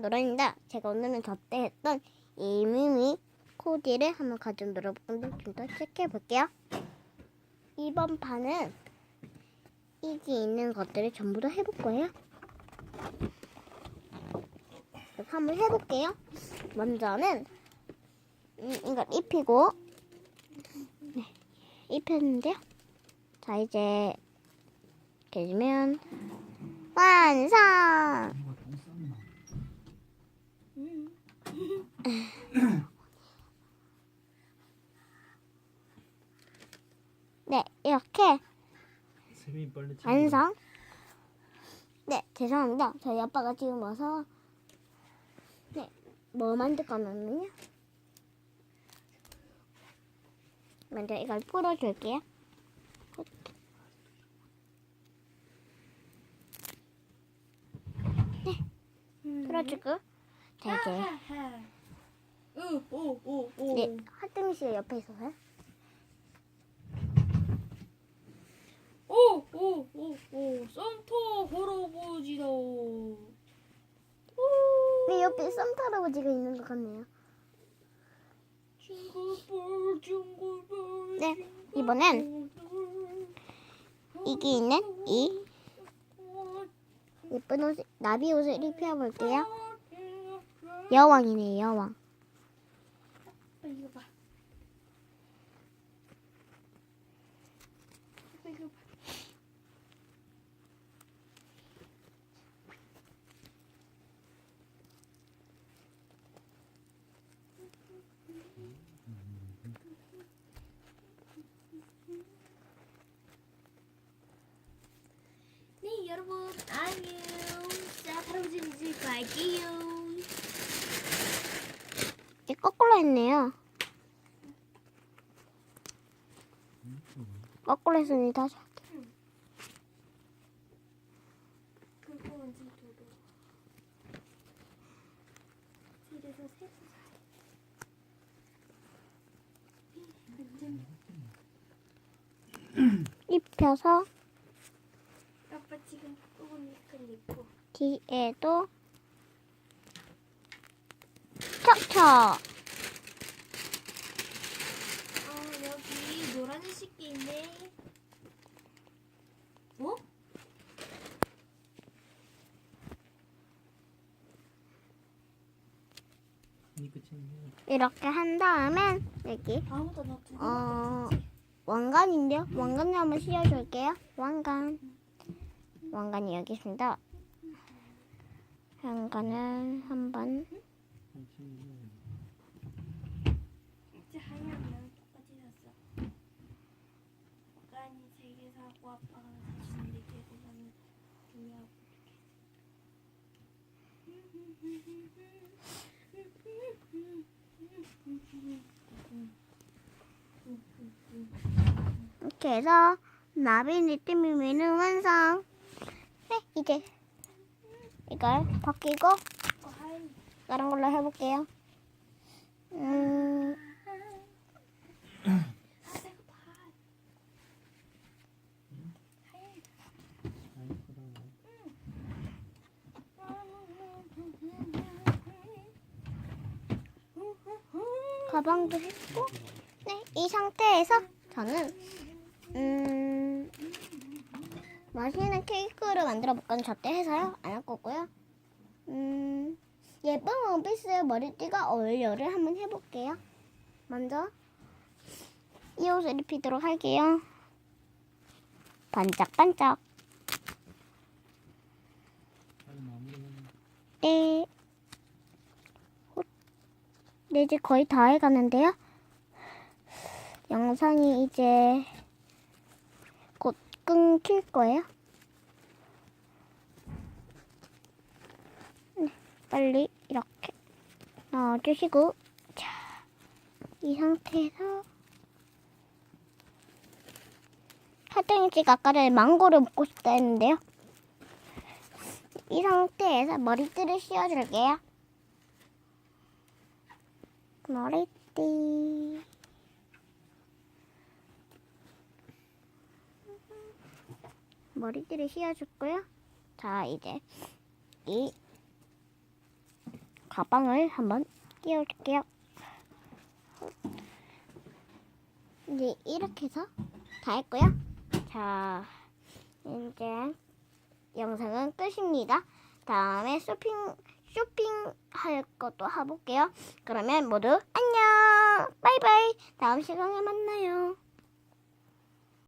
노란입니다. 제가 오늘은 접대했던 이 미미 코디를 한번 가지고 놀아보는데 좀 더 체크해 볼게요. 이번 판은 이기 있는 것들을 전부 다 해볼 거예요. 한번 해볼게요. 먼저는 음, 이걸 입히고 네, 입혔는데요. 자 이제 이렇게 해주면 완성! 이거 똥 쌌나? 네, 이렇게 세빈이 빨리 챙겨. 완성. 네, 죄송합니다. 저희 아빠가 지금 와서 네, 뭐 만들 거냐면요. 먼저 이걸 풀어줄게요. 네, 풀어주고 자 이제 오오오 오 네, 하등이 씨 옆에 있어서요. 오 오 오 오 산타 할아버지다 네, 옆에 산타 할아버지가 있는 것 같네요. 징글벨 징글벨 네, 이번엔 이기 있는 이 예쁜 옷, 나비 옷을 입혀볼게요. 여왕이네, 여왕. 아빠 이거 봐 아빠 이거 봐 네 여러분 안녕 자 할아버지는 이제 갈게요 이게 거꾸로 했네요. 거꾸로 했으니 다시 세고 입혀서 아빠 지금 조금 이끌 입고 뒤에도 척척. 어 노란색 식기 있네 어? 챙겨. 이렇게 한 다음엔 여기 아무도 나두 개. 어 왕관인데요. 왕관을 한번 씌워줄게요. 왕관. 왕관이 여기 있습니다. 왕관을 한번. 이제 하얀 나랑 똑같이 샀어. 아니 세개 사고 아빠가 사주는 네 개고 나는 두개하고 이렇게 해서 나비 니트미 메뉴 완성. 네, 이제 이걸 벗기고 다른 걸로 해볼게요. 음, 하얀 봐. 하얀 아이 그럼. 가방도 했고, 네, 이 상태에서 저는 음, 맛있는 케이크를 만들어 볼까는 저때 해서요. 안 할 거고요. 음, 예쁜 원피스에 머리띠가 어울려를 한번 해볼게요. 먼저 이 옷을 입히도록 할게요. 반짝반짝. 네. 호- 네, 이제 거의 다 해가는데요. 영상이 이제 곧 끊길 거예요. 네, 빨리 이렇게 넣어주시고, 자, 이 상태에서 하등이지가 아까 전에 망고를 먹고 싶다 했는데요. 이 상태에서 머리띠를 씌워줄게요. 머리띠. 머리띠를 씌워줬고요. 자, 이제 이 가방을 한번 끼워줄게요. 이제 이렇게 해서 다 했고요. 자, 이제 영상은 끝입니다. 다음에 쇼핑 쇼핑할 것도 해볼게요. 그러면 모두 안녕, 바이바이. 다음 시간에 만나요.